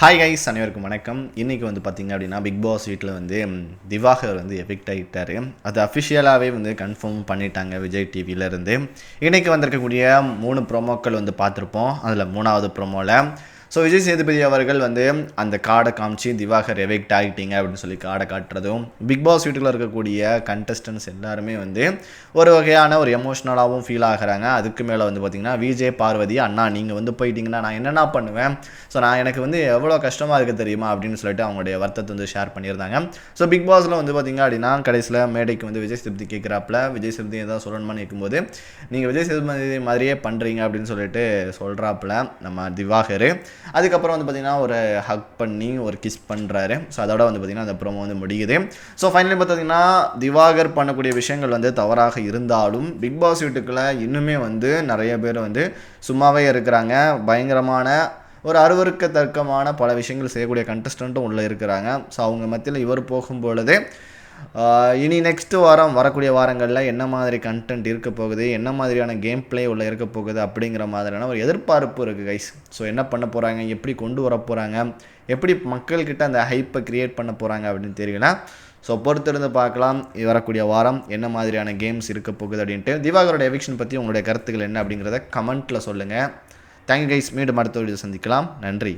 Hi guys அனைவருக்கும் வணக்கம். இன்றைக்கி வந்து பார்த்திங்க அப்படின்னா பிக் பாஸ் வீட்டில் வந்து திவாகர் வந்து எஃபெக்ட் ஆகிட்டார் அது அஃபிஷியலாகவே வந்து கன்ஃபார்ம் பண்ணிட்டாங்க விஜய் டிவியிலேருந்து இன்றைக்கி வந்திருக்கக்கூடிய மூணு ப்ரோமோக்கள் வந்து பார்த்துருப்போம் அதில் மூணாவது ப்ரோமோவில் ஸோ விஜய் சேதுபதி அவர்கள் வந்து அந்த காடை காமிச்சு திவாகர் எவெக்ட் ஆகிட்டீங்க அப்படின்னு சொல்லி காடை காட்டுறதும் பிக் பாஸ் வீட்டில் இருக்கக்கூடிய கண்டஸ்டன்ஸ் எல்லாருமே வந்து ஒரு வகையான ஒரு எமோஷ்னலாகவும் ஃபீல் ஆகுறாங்க. அதுக்கு மேலே வந்து பார்த்திங்கன்னா விஜய் பார்வதி அண்ணா நீங்கள் வந்து போயிட்டீங்கன்னா நான் என்னென்ன பண்ணுவேன்? ஸோ நான் எனக்கு வந்து எவ்வளோ கஷ்டமாக இருக்குது தெரியுமா? அப்படின்னு சொல்லிட்டு அவங்களுடைய வருத்தத்தை வந்து ஷேர் பண்ணியிருந்தாங்க. ஸோ பிக் பாஸில் வந்து பார்த்திங்க அப்படின்னா கடைசியில் மேடைக்கு வந்து விஜய் சேதுபதி கேட்குறாப்புல விஜய் சேதுபதி ஏதாவது சொல்லணுமான்னு கேட்கும்போது நீங்கள் விஜய் சேதுபதி மாதிரியே பண்ணுறீங்க அப்படின்னு சொல்லிட்டு சொல்கிறாப்புல நம்ம திவாகர். அதுக்கப்புறம் வந்து பார்த்திங்கன்னா ஒரு ஹக் பண்ணி ஒரு கிஸ் பண்ணுறாரு ஸோ அதோட வந்து பார்த்திங்கன்னா அந்த ப்ரோமோ வந்து முடியுது. ஸோ ஃபைனலி பார்த்தீங்கன்னா திவாகர் பண்ணக்கூடிய விஷயங்கள் வந்து தவறாக இருந்தாலும் பிக் பாஸ் வீட்டுக்குள்ளே இன்னுமே வந்து நிறைய பேர் வந்து சும்மாவே இருக்கிறாங்க. பயங்கரமான ஒரு அருவருக்கத்தக்கமான பல விஷயங்கள் செய்யக்கூடிய கண்டஸ்டண்ட்டும் உள்ளே இருக்கிறாங்க. ஸோ அவங்க மத்தியில் இவர் போகும்பொழுது பொழுது இனி நெக்ஸ்ட் வாரம் வரக்கூடிய வாரங்களில் என்ன மாதிரி கண்டென்ட் இருக்க போகுது என்ன மாதிரியான கேம் ப்ளே உள்ள இருக்க போகுது அப்படிங்கிற மாதிரியான ஒரு எதிர்பார்ப்பு இருக்குது கைஸ் ஸோ என்ன பண்ண போகிறாங்க எப்படி கொண்டு வர போகிறாங்க எப்படி மக்கள்கிட்ட அந்த ஹைப்பை க்ரியேட் பண்ண போகிறாங்க அப்படின்னு தெரியல. ஸோ பொறுத்திருந்து பார்க்கலாம் வரக்கூடிய வாரம் என்ன மாதிரியான கேம்ஸ் இருக்க போகுது அப்படின்ட்டு. திவாகரோட எவிக்ஷன் பற்றி உங்களுடைய கருத்துக்கள் என்ன அப்படிங்கிறத கமெண்ட்டில் சொல்லுங்கள் தேங்க்யூ கைஸ் மீண்டும் அடுத்த வீடியோ சந்திக்கலாம். நன்றி.